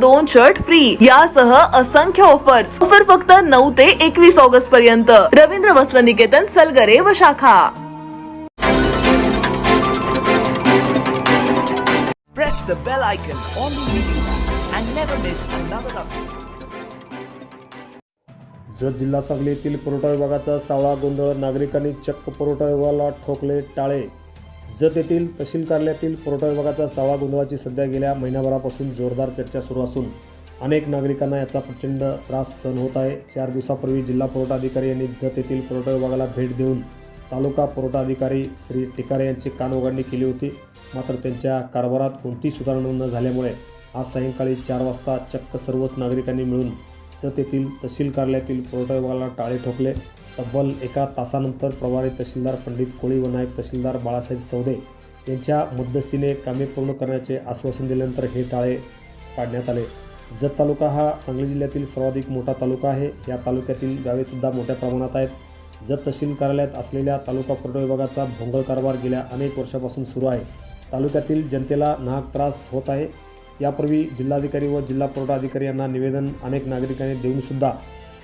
दोन shirt free यासह असंख्य ऑफर्स ऑफर फक्त नऊ ते एकवीस ऑगस्ट पर्यंत. रवींद्र वस्त्र निकेतन सलगरे व शाखा. Press the bell icon on the video and never miss another update. Jat जिल्हा सांगली येथील पुरवठा विभागाचा सावळा गोंधळ नागरिकांनी चक्क पुरवठा विभागाला ठोकले टाळे. जत येथील तहसील कार्यालयातील पुरवठा विभागाचा सावळा गोंधळाची सध्या गेल्या महिन्याभरापासून जोरदार चर्चा सुरू असून अनेक नागरिकांना याचा प्रचंड त्रास सहन होत आहे. चार दिवसापूर्वी जिल्हा पुरवठा अधिकारी यांनी जत येथील पुरवठा विभागाला भेट देऊन तालुका पुरवठा अधिकारी श्री टिकारे यांची कानउघडणी केली होती. मात्र त्यांच्या कारभारात कोणतीही सुधारणा न झाल्यामुळे आज सायंकाळी चार वाजता चक्क सर्वच नागरिकांनी मिळून जत येथील तहसील कार्यालयातील पुरवठा विभागाला टाळे ठोकले. तब्बल एका तासानंतर प्रभारी तहसीलदार पंडित कोळी व नायब तहसीलदार बाळासाहेब सौदे यांच्या मध्यस्थीने कामे पूर्ण करण्याचे आश्वासन दिल्यानंतर हे टाळे काढण्यात आले. जत तालुका हा सांगली जिल्ह्यातील सर्वाधिक मोठा तालुका आहे. या तालुक्यातील गावेसुद्धा मोठ्या प्रमाणात आहेत. जत तहसील कार्यालयात असलेल्या तालुका पुरवठा विभागाचा भोंगळ कारभार गेल्या अनेक वर्षापासून सुरू आहे. तालुक्यातील जनतेला नाहक त्रास होत आहे. यापूर्वी जिल्हाधिकारी व जिल्हा पुरवठा अधिकारी यांना निवेदन अनेक नागरिकांनी देऊनसुद्धा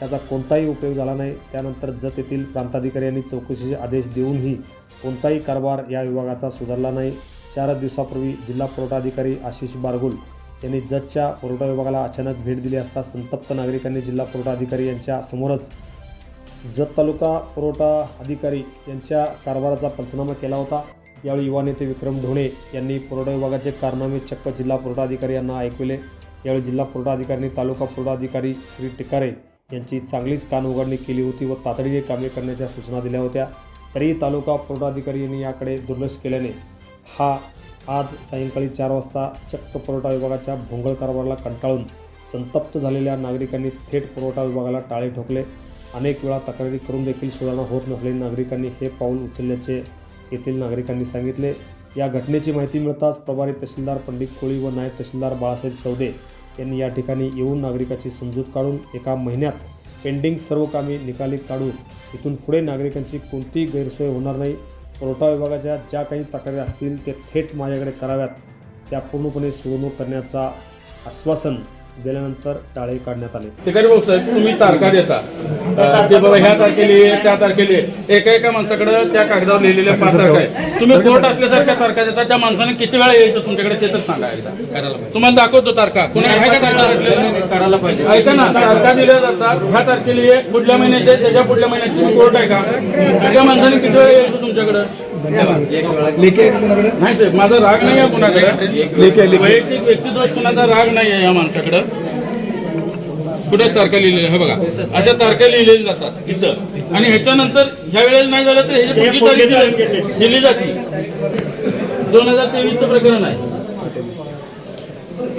त्याचा कोणताही उपयोग झाला नाही. त्यानंतर जत येथील प्रांताधिकारी यांनी चौकशीचे आदेश देऊनही कोणताही कारभार या विभागाचा सुधारला नाही. चार दिवसापूर्वी जिल्हा पुरवठा अधिकारी आशिष बारगुल यांनी जतच्या पुरवठा विभागाला अचानक भेट दिली असता संतप्त नागरिकांनी जिल्हा पुरवठा अधिकारी यांच्या समोरच जत तालुका पुरवठा अधिकारी यांच्या कारभाराचा पंचनामा केला होता. यावेळी युवा नेते विक्रम ढोणे यांनी पुरवठा विभागाचे कारनामे चक्क जिल्हा पुरवठा अधिकारी यांना ऐकविले. यावेळी जिल्हा पुरवठा अधिकारी तालुका पुरवठा अधिकारी श्री टिकारे यांची चांगलीच कान उघडणी केली होती व तातडीने कामे करण्याच्या सूचना दिल्या होत्या. तरीही तालुका पुरवठाधिकारी यांनी याकडे दुर्लक्ष केल्याने हा आज सायंकाळी चार वाजता चक्क पुरवठा विभागाच्या भोंगळ कारभाराला कंटाळून संतप्त झालेल्या नागरिकांनी थेट पुरवठा विभागाला टाळे ठोकले. अनेक वेळा तक्रारी करून देखील सुधारणा होत नसलेल्या नागरिकांनी हे पाऊल उचलल्याचे येथील नागरिकांनी सांगितले. या घटनेची माहिती मिळताच प्रभारी तहसीलदार पंडित कोळी व नायब तहसीलदार बाळासाहेब सौदे यांनी या ठिकाणी येऊन नागरिकाची समजूत काढून एका महिन्यात पेंडिंग सर्व कामे निकाली काढून इथून पुढे नागरिकांची कोणतीही गैरसोय होणार नाही. पुरवठा विभागाच्या ज्या काही तक्रारी असतील ते थेट माझ्याकडे कराव्यात. त्या पूर्णपणे सोडवणूक करण्याचा आश्वासन दिल्यानंतर टाळे काढण्यात आले. ठिकाणी भाऊ साहेब तुम्ही तारखा देता. बाबा ह्या तारखेला ये, त्या तारखेला ये. एका एका माणसाकडे त्या कागदावर लिहिलेल्या पाच तारखा आहे तुम्ही कोर्ट असल्यासारख्या तारखा देता त्या माणसाने किती वेळा यायचं तुमच्याकडे ते तर सांगा एकदा. तुम्हाला दाखवतो तारखा. कुणा आहे का तारखा करायला पाहिजे. ऐका ना तारखा दिल्या जातात. ह्या तारखेला ये पुढल्या महिन्यात ये, त्याच्या पुढल्या महिन्यात तुम्ही कोर्ट आहे का? त्या माणसाने किती वेळा यायचं तुमच्याकडे? नाही साहेब माझा राग नाही आहे कुणाकडे. वैयक्तिक व्यक्तिदोष कुणाचा राग नाही आहे या माणसाकडे. कुठे तारखा लिहिलेल्या हे बघा. अशा तारखा लिहिलेल्या जातात इथं. आणि ह्याच्यानंतर ह्या वेळेला नाही झालं तर ह्याची पुढची तारीख दिली- जाते. दोन हजार तेवीसचं प्रकरण आहे.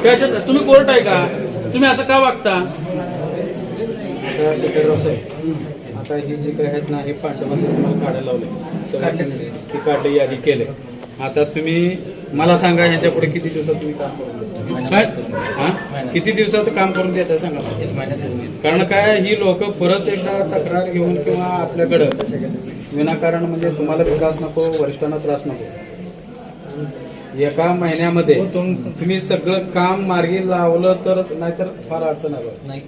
त्याच्यात तुम्ही कोर्ट आहे का? तुम्ही असं का वागता? आता ही जे काही आहेत ना हे पाठ्यमागचं तुम्हाला काढायला लावले सगळं ते काढले यादी केले आता तुम्ही मला सांगा ह्याच्या पुढे किती दिवसात तुम्ही काम करून? काय? हा? किती दिवसात काम करून देता सांगा. कारण काय ही लोक परत एकदा तक्रार घेऊन किंवा आपल्याकडं विनाकारण म्हणजे तुम्हाला त्रास नको वरिष्ठांना त्रास नको. एका महिन्यामध्ये तुम्ही सगळं काम मार्गी लावलं तर नाहीतर फार अडचण आहे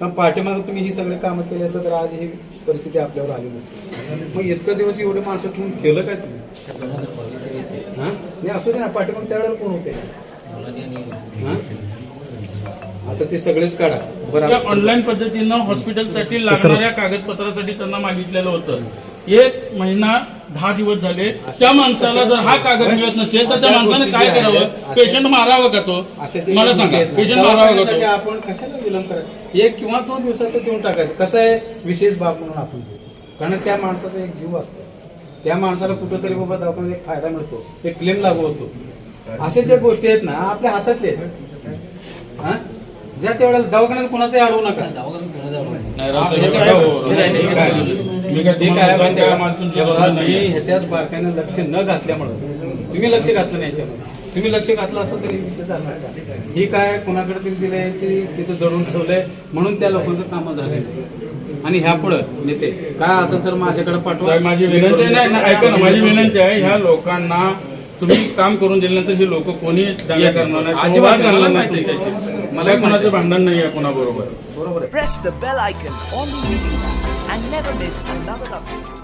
पण पाठीमागे तुम्ही ही सगळी कामं केली असतं तर आज ही परिस्थिती आपल्यावर आली नसती. मग इतकं दिवस एवढे माणसं ठेवून केलं काय तुम्ही? हा? नाही असू दे ना पाठीमाग त्यावेळेला कोण होते? हा? आता ते सगळेच काढा. बरं ऑनलाईन पद्धतीनं हॉस्पिटलसाठी लागणाऱ्या कागदपत्रासाठी त्यांना मागितलेलं होतं. एक महिना दहा दिवस झाले. त्या माणसाला जर हा कागद मिळत नसेल तर त्या माणसाने काय करावं? पेशंट मारावं का तो? मला सांगा पेशंट मारावं का आपण कशाला विलंब करायचा एक किंवा दोन दिवसात देऊन टाकायचं. कसं आहे? विशेष बाब म्हणून आपण कारण त्या माणसाचा एक जीव असतो. त्या माणसाला कुठंतरी बाबा दवाखान्यात एक फायदा मिळतो एक क्लेम लागू होतो. अशा ज्या गोष्टी आहेत ना आपल्या हातातले हा? ज्या त्यावेळेला दवाखान्यात कुणाचंही अडवू नका. ह्याच्यात बारकाईनं लक्ष न घातल्यामुळं तुम्ही लक्ष घातलं नाही याच्यामध्ये. तुम्ही लक्ष घातलं असतं तरी विषय झाला नसता. ही काय कोणाकडे तरी दिलंय ती तिथं दडून ठेवलंय म्हणून त्या लोकांचं कामं झाले आणि ह्या पुढं नेते काय असेल तर माझ्याकडे पाठवा माझी विनंती आहे, नाही ऐका ना माझी विनंती आहे ह्या लोकांना तुम्ही काम करून दिल्यानंतर ही लोक कोणी दंगा करणार नाही घालणार मला. तुमच्याशी कोणाचं. भांडण नाही आहे कोणाबरोबर बरोबर bell icon on the video and never miss another update.